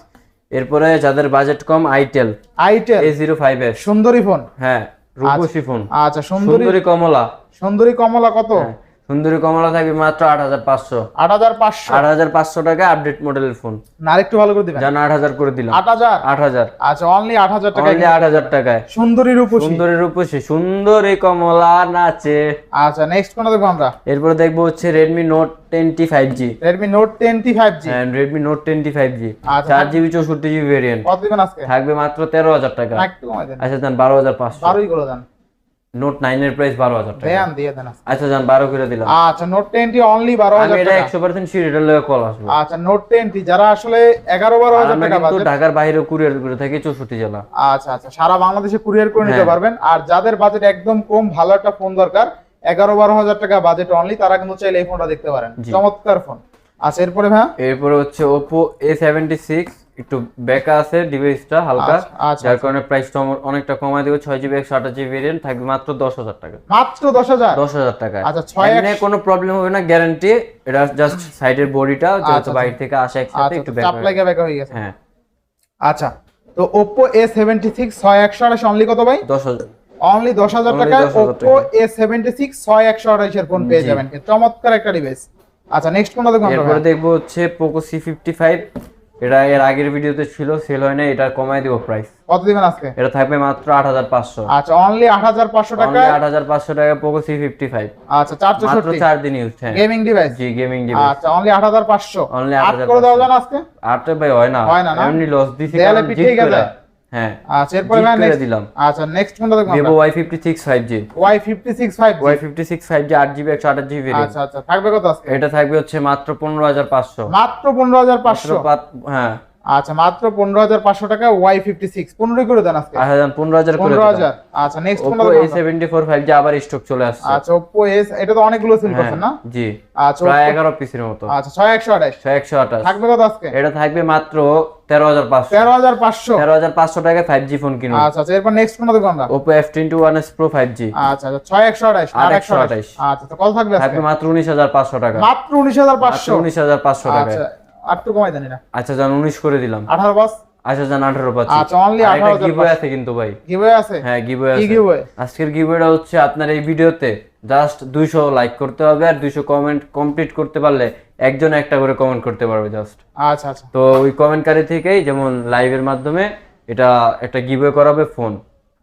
এরপরে যাদের budget com itel itel A zero five S সুন্দরী ফোন হ্যাঁ রূপসী ফোন আচ্ছা সুন্দরী সুন্দরী কমলা। সুন্দরী কমলা কত? হ্যাঁ, সুন্দরী কমলা থাকবে মাত্র আট হাজার পাঁচশো। আট হাজার পাঁচশো? আট হাজার পাঁচশো টাকা আপডেট মডেলের ফোন না আরেকটু ভালো করে দিবেন। জান আট হাজার করে দিলাম। আট হাজার? আট হাজার। আচ্ছা অনলি আট হাজার টাকা অনলি আট হাজার টাকায়। সুন্দরী রূপসী। সুন্দরী রূপসী সুন্দরী কমলা নাচে। আচ্ছা নেক্সট কোনটা দেখব আমরা? এরপরে দেখব হচ্ছে Redmi note ten T five G Redmi note ten T five G হ্যাঁ Redmi note ten T five G. চার জিবি চৌষট্টি জিবি ভেরিয়েন্ট থাকবে মাত্র তেরো হাজার টাকা। আচ্ছা যান বারো হাজার পাঁচশো। বারোই করে দেন। নোট নাইনের প্রাইস বারো হাজার টাকা। দেন দিয়ে দেন। আচ্ছা যান বারো করে দিলাম। আচ্ছা নোট টেন টি অনলি বারো আমি হাজার এটা টাকা। একশো পার্সেন্ট শিওর এটার লগে কল আসব। আচ্ছা নোট টেন টি যারা আসলে এগারো বারো আর হাজার আমরা টাকা কিন্তু বাজেট ঢাকার বাইরে কুরিয়ার করে থাকি চৌষট্টি জেলা। আচ্ছা আচ্ছা সারা বাংলাদেশে কুরিয়ার করে নিতে হ্যাঁ। পারবেন। আর যাদের বাজেট একদম কম ভালো একটা ফোন দরকার এগারো বারো হাজার টাকা বাজেট অনলি তারা কিন্তু চাইলে এই ফোনটা দেখতে পারেন। চমৎকার ফোন আচ্ছা এরপরে ভাই এরপরে হচ্ছে ওপো এ সেভেন্টি সিক্স একটু বেকা আছে ডিভাইসটা হালকা আচ্ছা, আচ্ছা, যার কারণে প্রাইসটা অনেকটা কমায় দেবে ছয় জিবি একশো আঠাশ জিবি ভেরিয়েন্ট থাকবে মাত্র দশ হাজার টাকা। মাত্র দশ হাজার? দশ হাজার টাকা। আচ্ছা, ছয় কোনো প্রবলেম হবে না গ্যারান্টি এটা জাস্ট সাইডের বডিটা যেহেতু আচ্ছা। বাইরে থেকে আসে একসাথে আচ্ছা একটু লাগে বেকা হয়ে গেছে। হ্যাঁ। আচ্ছা তো ওপো এ সেভেন্টি সিক্স ছয় একশো আঠাশ অনলি কত ভাই? দশ হাজার। অনলি দশ হাজার Only টাকা 10,000 ওপো এ সেভেন্টি সিক্স ছয় একশো আঠাশের ফোন পেয়ে যাবেন। চমৎকার একটা ডিভাইস আচ্ছা নেক্সট কোনটা দেখব আমরা এরপরে? দেখব হচ্ছে পোকো সি ফিফটি ফাইভ এটা এর আগের ভিডিওতে ছিল সেল হয় না এটা কমাই দেব প্রাইস কত দিবেন আজকে? এটা থাকবে মাত্র আট হাজার পাঁচশো। আচ্ছা অনলি আট হাজার পাঁচশো টাকা? আট হাজার পাঁচশো টাকা পোকো সি ফিফটি ফাইভ আচ্ছা চারশো মাত্র চৌষট্টি চার দিন ইউজ হ্যাঁ। গেমিং ডিভাইস জি গেমিং ডিভাইস আচ্ছা অনলি আট হাজার পাঁচশো। অনলি আট 8,500 করে দেওয়া যান আজকে? আটটা ভাই হয় না। হয় না? এমনি লস দিছি তাহলে পিঠে গেছে? হ্যাঁ আচ্ছা এরপরে ভাই দিলাম। আচ্ছা নেক্সট কোনটা দেখব Y fifty six five G আট জিবি একশো আঠাশ জিবি আচ্ছা আচ্ছা থাকবে কত আজকে? এটা থাকবে হচ্ছে মাত্র পনেরো হাজার পাঁচশো। মাত্র পনেরো হাজার পাঁচশো। হ্যাঁ। আচ্ছা মাত্র পনেরো হাজার পাঁচশো টাকা ওয়াই ফিফটি সিক্স পনেরোই করে দেন আজকে। হাজার পনেরো হাজার করে পনেরো হাজার। আচ্ছা next Oppo A? Seventy four five G আবার স্টক চলে আসছে। আচ্ছা ওপো এস এটা তো অনেকগুলো সেল করছেন না? হ্যাঁ, জি। আচ্ছা প্রায় এগারো পিসের মতো। আচ্ছা ছয় একশো আঠাশ। ছয় একশো আঠাশ। থাকবে কত আজকে? এটা থাকবে মাত্র তেরো হাজার পাঁচশো। তেরো হাজার পাঁচশো। তেরো হাজার পাঁচশো টাকায় ফাইভ জি ফোন কিনুন। আচ্ছা আচ্ছা এরপর নেক্সট কোনটা দেখব আমরা? Oppo F twenty one S pro five G আচ্ছা আচ্ছা ছয় একশো আঠাশ। আট একশো আঠাশ। আচ্ছা তো কত থাকবে থাকবে মাত্র উনিশ হাজার পাঁচশো টাকা। মাত্র উনিশ হাজার পাঁচশো। উনিশ হাজার পাঁচশো টাকায়। আচ্ছা আটটু কমাই দেন এটা। আচ্ছা করে দিলাম। আচ্ছা যান আঠারো পাচ্ছি। আচ্ছা, only আর এটা 18,500 giveaway আছে কিন্তু ভাই। গিভওয়ে আছে? হ্যাঁ গিভওয়ে আছে। giveaway? আজকের গিভওয়েটা হচ্ছে আপনার এই ভিডিওতে জাস্ট দুইশো লাইক করতে হবে আর দুইশো কমেন্ট কমপ্লিট করতে পারলে একজন একটা করে কমেন্ট করতে পারবে জাস্ট আচ্ছা আচ্ছা। তো ওই কমেন্টকারী থেকেই যেমন লাইভের মাধ্যমে এটা একটা গিভওয়ে করাবে ফোন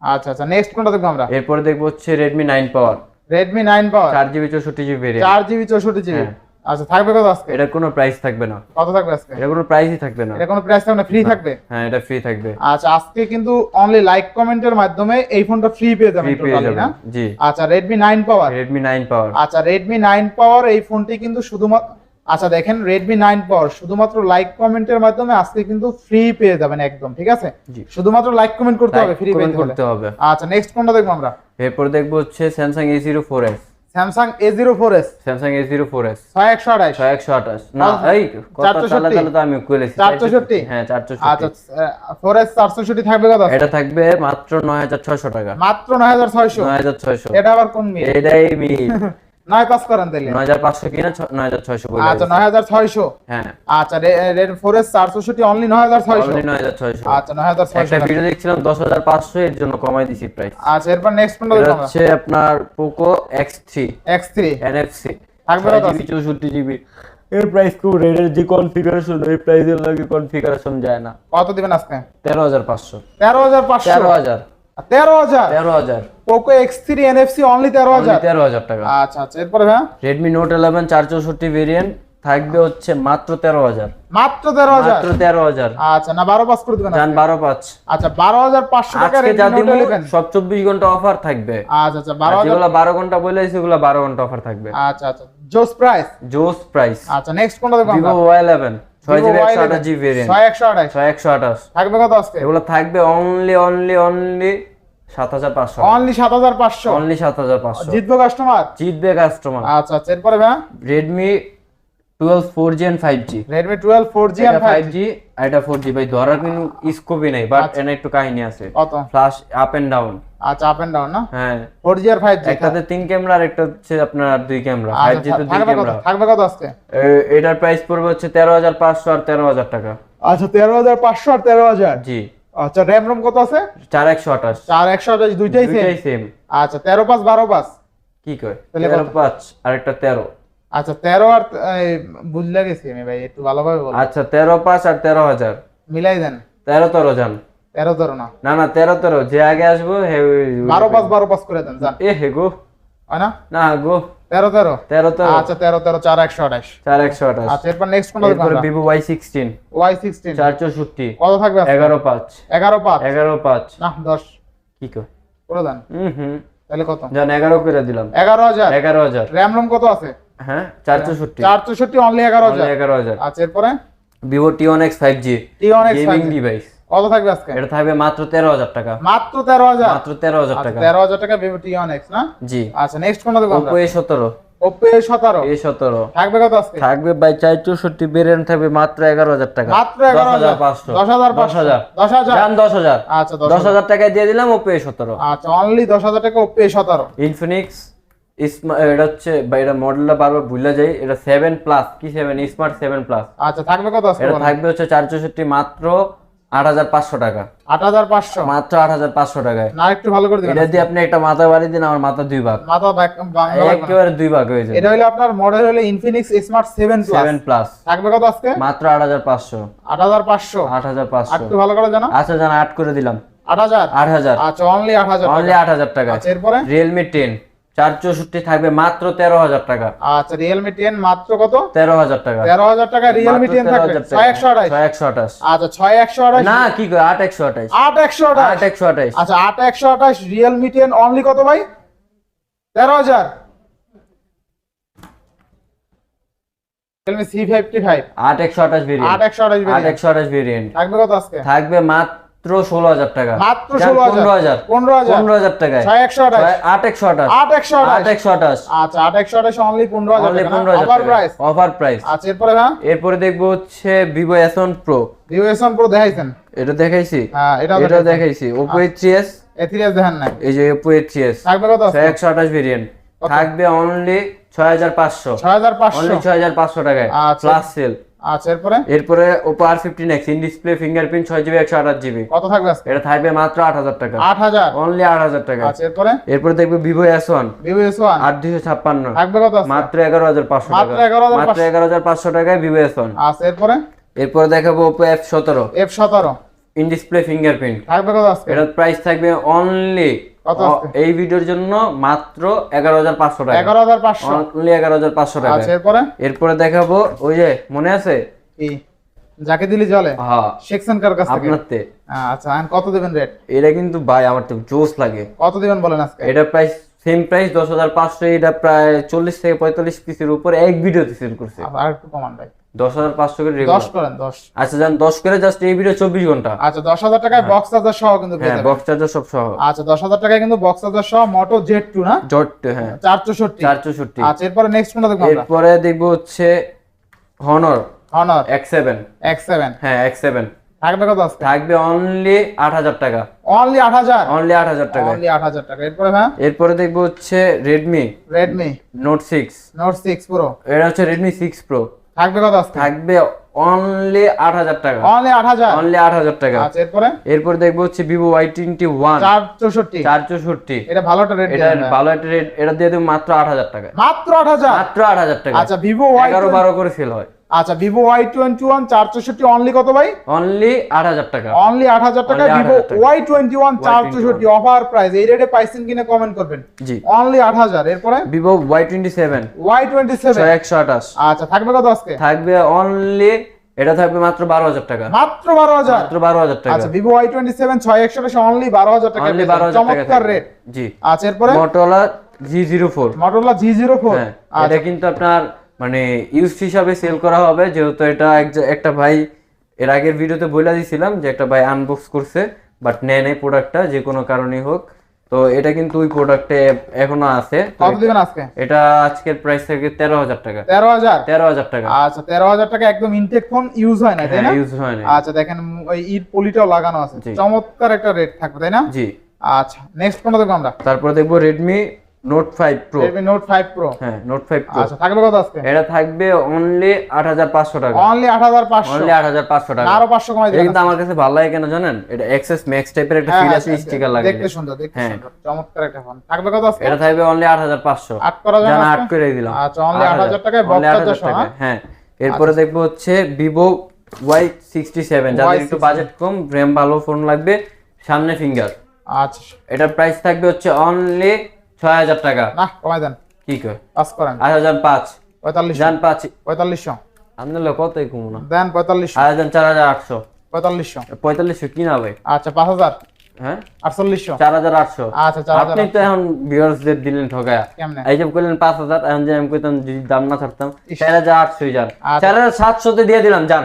আচ্ছা আচ্ছা নেক্সট কোনটা দেখব আমরা? এরপরে দেখব হচ্ছে Redmi nine power Redmi nine power চার জিবি চৌষট্টি জিবি ভেরিয়েন্ট চার জিবি চৌষট্টি জিবি হ্যাঁ। আচ্ছা থাকবে কত আজকে? এটা কোনো প্রাইস থাকবে না। কত থাকবে আজকে? এটা কোনো প্রাইসই থাকবে না। এটা কোনো প্রাইস থাকবে না ফ্রি থাকবে? হ্যাঁ এটা ফ্রি থাকবে। আচ্ছা আজকে কিন্তু অনলি লাইক কমেন্টের মাধ্যমে এই ফোনটা ফ্রি পেয়ে যাবেন ফ্রি পেয়ে টোটালি না যাবেন জি। আচ্ছা Redmi nine power Redmi nine power আচ্ছা রেডমি নাইন পাওয়ার এই ফোনটি কিন্তু শুধুমাত্র আচ্ছা দেখেন রেডমি নাইন পাওয়ার শুধুমাত্র লাইক কমেন্টের মাধ্যমে আজকে কিন্তু ফ্রি পেয়ে যাবেন একদম ঠিক আছে? শুধুমাত্র লাইক কমেন্ট করতে হবে ফ্রি হলে করতে হবে। আচ্ছা নেক্সট কোনটা দেখব আমরা। এরপর দেখব হচ্ছে four S Samsung A zero four S Samsung A zero four S ছয় একশো আঠাশ। ছয় একশো আঠাশ। না? এই? চালা তো আমি কইলেছি চারশো ষাটটি? হ্যাঁ চারশো আচ্ছা ফোর এস চারশো ষাটি থাকবে কত? এটা থাকবে মাত্র নয় হাজার ছয়শো টাকা। মাত্র নয় হাজার ছয়শো। নয় হাজার ছয়শো। এটা আবার কোন মিল? এটাই মিল। নয় 9500 করেন তাহলে। 9500 কিনা 9600 আচ্ছা 9600 হ্যাঁ। আচ্ছা রেড ফরেস অনলি 9600 অনলি 9600 আচ্ছা 9600 একটা ভিডিও দেখছিলাম এর জন্য কমাই দিছি প্রাইস আচ্ছা এরপর নেক্সট মডেল কমা হচ্ছে আপনার থাকবে কত? জিবি এর প্রাইস খুব রেডের যে কনফিগারেশন প্রাইসের লাগে কনফিগারেশন যায় না। কত দিবেন আজকে? 13500 13500 13000 13000 13000 Poco X three NFC only তেরো হাজার? তেরো হাজার টাকা। আচ্ছা আচ্ছা এরপরে হ্যাঁ? রেডমি নোট ইলেভেন চার চৌষট্টি ভেরিয়েন্ট থাকবে হচ্ছে মাত্র তেরো হাজার। মাত্র তেরো হাজার? মাত্র তেরো হাজার। আচ্ছা না বারো পাস করে দিবেন যান বারো পাঁচ। আচ্ছা বারো হাজার পাঁচশো টাকা আজকে যা দিব সব চব্বিশ ঘণ্টা অফার থাকবে। আচ্ছা আচ্ছা আর বারো হাজার যেগুলো বারো ঘণ্টা বলে সেগুলো বারো ঘণ্টা অফার থাকবে। আচ্ছা আচ্ছা জোস প্রাইস জোস প্রাইস আচ্ছা নেক্সট কোনটা ছয় Vivo জিবি একশো Y11 আঠাশ জিবি ভেরিয়েন্ট ছয় একশো আঠাশ। ছয় একশো আঠাশ। থাকবে কত আজকে? এগুলো থাকবে অনলি অনলি অনলি অনলি সাত হাজার পাঁচশো। অনলি সাত হাজার পাঁচশো। জিতবো কাস্টমার জিতবে কাস্টমার আচ্ছা আচ্ছা এরপরে ভাই? Redmi twelve four G and five G Redmi twelve four G এটা ফাইভ জি এটা ফোর জি ভাই ধরার কিন্তু স্কোপই নেই বাট এনে একটু কাহিনী আছে। ফ্লাশ আপ এন্ড ডাউন আচ্ছা আপ এন্ড ডাউন না? হ্যাঁ। ফোর জি আর ফাইভ জি একটাতে তিন ক্যামেরা আর একটা হচ্ছে আপনার দুই ক্যামেরা ফাইভ জি তো দুই ক্যামেরা থাকবে কত আজকে? এটার প্রাইস পড়বে হচ্ছে তেরো হাজার পাঁচশো আর তেরো হাজার টাকা। আচ্ছা তেরো হাজার পাঁচশো আর তেরো হাজার। জি। আচ্ছা র্যাম রম কত আছে? চার একশো আঠাশ। চার একশো আঠাশ দুইটাই সেম আচ্ছা তেরো পাঁচ বারো পাঁচ? কি কয়? তাহলে তেরো কত? পাঁচ আর একটা তেরো। আচ্ছা তেরো আর এই, বুঝলে গেছি আমি ভাই একটু ভালোভাবে বল। আচ্ছা তেরো পাঁচ আর তেরো হাজার। মিলাই দেন। তেরো তেরো যান তেরো তেরো না। না না তেরো তেরো যে আগে আসব হে ওই- বারো পাঁচ বারো পাঁচ করে দেন যান। এ হে গো। হয় না? না গো। তেরো তেরো? তেরো তেরো। আচ্ছা তেরো তেরো চার একশো আঠাশ। চার একশো আঠাশ। আচ্ছা এরপর next Vivo Y sixteen Y sixteen চার চৌষট্টি। কত থাকবে এগারো পাঁচ। এগারো পাঁচ? এগারো পাঁচ। না দশ। কি কয় করে দেন। হুম হুম। তাহলে কত? যান এগারো করে দিলাম। এগারো হাজার? এগারো হাজার। র্যাম রোম কত আছে? হ্যাঁ চার চৌষট্টি। চার চৌষট্টি অনলি এগারো হাজার। এগারো হাজার। আচ্ছা এরপরে? Vivo T one X five G T gaming device কত থাকবে আজকে? এটা থাকবে মাত্র তেরো হাজার টাকা। মাত্র তেরো হাজার? মাত্র তেরো হাজার আচ্ছা, টাকা। তেরো হাজার টাকা ভিভো টি অনেক্স না? জি। আচ্ছা নেক্সট কোনটা দেখব সতেরো। এ সতেরো। থাকবে কত আজকে? থাকবে চার চৌষট্টি বেরিয়েন্ট থাকবে মাত্র এগারো হাজার টাকা। মাত্র এগারো হাজার। পাঁচশো। দশ হাজার দশ পাঁচশো হাজার। দশ হাজার। দশ হাজার। আচ্ছা দশ দশ হাজার টাকায় দিয়ে দিলাম এ সতেরো। আচ্ছা অনলি দশ হাজার টাকা ওপো এ সতেরো। ইনফিনিক্স এটা হচ্ছে এটা মডেলটা বারবার ভুলে যাই। এটা সেভেন প্লাস কি সেভেন স্মার্ট সেভেন প্লাস আচ্ছা থাকবে কত আজকে এটা থাকবে হচ্ছে চার চৌষট্টি মাত্র আট হাজার পাঁচশো টাকা। আট হাজার পাঁচশো? মাত্র আট হাজার পাঁচশো টাকায়। না একটু ভালো করে এটা দিয়ে আপনি একটা মাথা বাড়ি দিন আমার মাথা দুই ভাগ। মাথা একেবারে দুই ভাগ হয়ে এটা হলো আপনার মডেল হলো Infinix smart seven seven plus থাকবে কত আজকে? মাত্র আট হাজার পাঁচশো। আট হাজার পাঁচশো। আট হাজার আর পাঁচশো একটু ভালো করে জানা? আচ্ছা জান আট করে দিলাম। আট হাজার? আট হাজার। আচ্ছা অনলি আট হাজার অনলি আট হাজার টাকা। আচ্ছা এরপরে? রিয়েলমি টেন চার চৌষট্টি থাকবে মাত্র তেরো হাজার টাকা। আচ্ছা রিয়েলমি টেন মাত্র কত? তেরো হাজার টাকা। তেরো হাজার টাকা রিয়েলমি টেন থাকবে? ছয় একশো আঠাশ? ছয় একশো আঠাশ। আচ্ছা ছয় একশো আঠাশ? না কি কয়? আট একশো আঠাশ। আট একশো আঠাশ? আট একশো আঠাশ। আচ্ছা আট একশো আঠাশ রিয়েলমি টেন অনলি কত ভাই? তেরো হাজার। রিয়েলমি সি ফিফটি ফাইভ আট একশো আঠাশ আট একশো আঠাশ আট একশো আঠাশ ভেরিয়েন্ট থাকবে কত আজকে? থাকবে মাত্র ষোলো হাজার টাকা। মাত্র যান, 16,000 পনেরো হাজার। পনেরো হাজার। পনেরো হাজার টাকায়। ছয় একশো আঠাশ। আট একশো আঠাশ। আট একশো আট একশো আঠাশ। আচ্ছা আট একশো আঠাশ অনলি পনেরো হাজার পনেরো হাজার অফার প্রাইস অফার প্রাইস আচ্ছা এরপরে হ্যাঁ? এরপরে দেখব হচ্ছে ভিভো এস ওয়ান প্রো রিওয়েশন প্রো দেখাইছেন? এটা দেখাইছি? হ্যাঁ এটা দেখাইছি। ওপো এইট থ্রি এস এথিরিয়াস দেখেন নাই? এই যে ওপো এইট থ্রি এস থাকবে কত ছয় একশো আঠাশ ভেরিয়েন্ট থাকবে অনলি ছয় হাজার পাঁচশো। ছয় হাজার পাঁচশো। ছয় হাজার পাঁচশো টাকায়। আচ্ছা। প্লাস সেল আচ্ছা এরপরে? এরপরে R fifteen X in display fingerprint GB কত থাকবে আজকে? এটা থাকবে মাত্র আট হাজার টাকা। আট হাজার? অনলি আট হাজার টাকা। আচ্ছা এরপরে? এরপরে দেখবে থাকবে কত মাত্র এগারো হাজার পাঁচশো মাত্র 11,500 মাত্র এগারো হাজার পাঁচশো টাকায় আচ্ছা এরপরে? এরপরে দেখাবো ওপো এফ সতেরো। এফ সতেরো। ইন ডিসপ্লে ফিঙ্গারপ্রিন্ট থাকবে কত আজকে? এটার প্রাইস থাকবে অনলি? এই ভিডিওর জন্য মাত্র এগারো হাজার পাঁচশো টাকা। এগারো হাজার পাঁচশো। অনলি এগারো হাজার পাঁচশো টাকা। আচ্ছা এরপরে? এরপরে দেখাবো ওই যে মনে আছে? যাকে দিলি চলে হ্যাঁ কার কাছ থেকে? আচ্ছা কত দিবেন রেট এটা কিন্তু ভাই আমার তো জোস লাগে। কত দিবেন বলেন আজকে? এটা প্রাইস সেম প্রাইস দশ হাজার পাঁচশো এটা প্রায় চল্লিশ থেকে পঁয়তাল্লিশ পিসের উপর এক ভিডিওতে সেল করছে। আর একটু কমান ভাই। দশ হাজার পাঁচশো করে দশ regular। করেন দশ। আচ্ছা যান দশ করে জাস্ট এই ভিডিও চব্বিশ ঘণ্টা। আচ্ছা দশ হাজার টাকায় বক্স চার্জার সহ কিন্তু হ্যাঁ বক্স চার্জার সব সহ। আচ্ছা দশ হাজার টাকায় কিন্তু বক্স চার্জার সহ মোটো জেড টু না? জট হ্যাঁ। চার চৌষট্টি। চার চৌষট্টি। আচ্ছা এরপরে নেক্সট কোনটা দেখব এরপরে দেখব হচ্ছে Honor Honor X seven X seven হ্যাঁ এক্স সেভেন থাকবে কত থাকবে অনলি আট হাজার টাকা। অনলি আট হাজার? অনলি আট হাজার টাকা অনলি আট হাজার টাকা। এরপরে হ্যাঁ? এরপরে দেখব হচ্ছে Redmi Redmi note six note six pro এটা হচ্ছে রেডমি সিক্স প্রো থাকবে কত আজকে? থাকবে অনলি আট হাজার টাকা। অনলি আট হাজার? অনলি আট হাজার টাকা। আচ্ছা এরপরে? এরপর দেখব হচ্ছে টোয়েন্টি ওয়ান চার চৌষট্টি। এটা ভালো একটা রেট এটা ভালো একটা রেট এটা দিয়ে দেব মাত্র আট হাজার টাকা। মাত্র আট হাজার? মাত্র আট হাজার টাকা। আচ্ছা ভিভো ওয়াই এগারো বারো করে সেল হয়। আচ্ছা ভিভো ওয়াই টোয়েন্টি ওয়ান চার চৌষট্টি অনলি কত ভাই? অনলি আট হাজার টাকা। অনলি আট হাজার টাকা ভিভো ওয়াই টোয়েন্টি ওয়ান চার চৌষট্টি অফার প্রাইস এই রেটে পাইছেন কিনা কমেন্ট করবেন। জি। অনলি আট হাজার এরপরে? Vivo Y twenty seven Y twenty seven একশো আঠাশ। আচ্ছা থাকবে কত আজকে? থাকবে অনলি এটা থাকবে মাত্র বারো হাজার টাকা। মাত্র বারো হাজার? মাত্র বারো হাজার টাকা। আচ্ছা ভিভো ওয়াই টোয়েন্টি সেভেন ছয় একশো অনলি বারো হাজার টাকা অনলি বারো হাজার টাকা রেট জি। আচ্ছা এরপরে? Motorola G zero four Motorola G zero four এটা কিন্তু আপনার মানে ইউজ হিসাবে সেল করা হবে যেহেতু এটা একটা ভাই এর আগের ভিডিওতে বলে দিয়েছিলাম যে একটা ভাই আনবক্স করছে বাট নেয় নেই প্রোডাক্টটা যে কোনো কারণেই হোক। তো এটা কিন্তু ওই প্রোডাক্টে এখনও আছে। তো কত দিবেন আজকে? এটা আজকের প্রাইস থেকে তেরো হাজার টাকা। তেরো হাজার? তেরো হাজার টাকা। আচ্ছা তেরো হাজার টাকা একদম ইনটেক ফোন ইউজ হয় না তাই না? ইউজ হয় না আচ্ছা দেখেন ওই ইট পলিটাও লাগানো আছে। চমৎকার একটা রেট থাকবে তাই না? জি। আচ্ছা নেক্সট কোনটা দেখব আমরা। তারপরে দেখব Redmi note five pro Redmi note five pro হ্যাঁ নোট ফাইভ প্রো আচ্ছা থাকবে কত আজকে? এটা থাকবে অনলি আট হাজার পাঁচশো টাকা। অনলি আট হাজার পাঁচশো। অনলি আট হাজার পাঁচশো টাকা। আরও পাঁচশো কমাই এটা দেবেন কিন্তু আমার কাছে ভালো লাগে কেন জানেন? এটা এক্সেস ম্যাক্স টাইপের একটা হ্যাঁ, ফিল হ্যাঁ, আছে স্টিকার লাগে দেখতে সুন্দর দেখতে হ্যাঁ। সুন্দর চমৎকার একটা ফোন থাকবে কত আজকে? এটা থাকবে অনলি আট হাজার পাঁচশো। আট করা যাবে জানা আট করে দিলাম। আচ্ছা, only 8,000 টাকায় charger সহ, হ্যাঁ? হ্যাঁ। এরপরে দেখব হচ্ছে ভিভো ওয়াই সিক্সটি সেভেন যাদের একটু বাজেট কম র্যাম ভালো ফোন লাগবে সামনে ফিঙ্গার আচ্ছা। এটার প্রাইস থাকবে হচ্ছে অনলি ছয় হাজার টাকা। না কমাই দেন। কি কয়? পাস করেন। আট হাজার পাঁচ। যান পাঁচ। পঁয়তাল্লিশশো। আপনার কতই কমো না। দেন পঁয়তাল্লিশশো। আট হাজার চার হাজার আটশো। পঁয়তাল্লিশশো। পঁয়তাল্লিশশো কি না ভাই? আচ্ছা পাঁচ হাজার। হ্যাঁ? আটচল্লিশশো। চার হাজার আটশো। আচ্ছা আপনি তো এখন ভিউয়ার্সদের দিলেন ঠকায়া। কেমনে? এই যে কইলেন পাঁচ হাজার এখন যে আমি কইতাম যদি দাম না থাকতাম চার হাজার আটশোই যান। আচ্ছা। চার হাজার সাতশোতে দিয়ে দিলাম যান।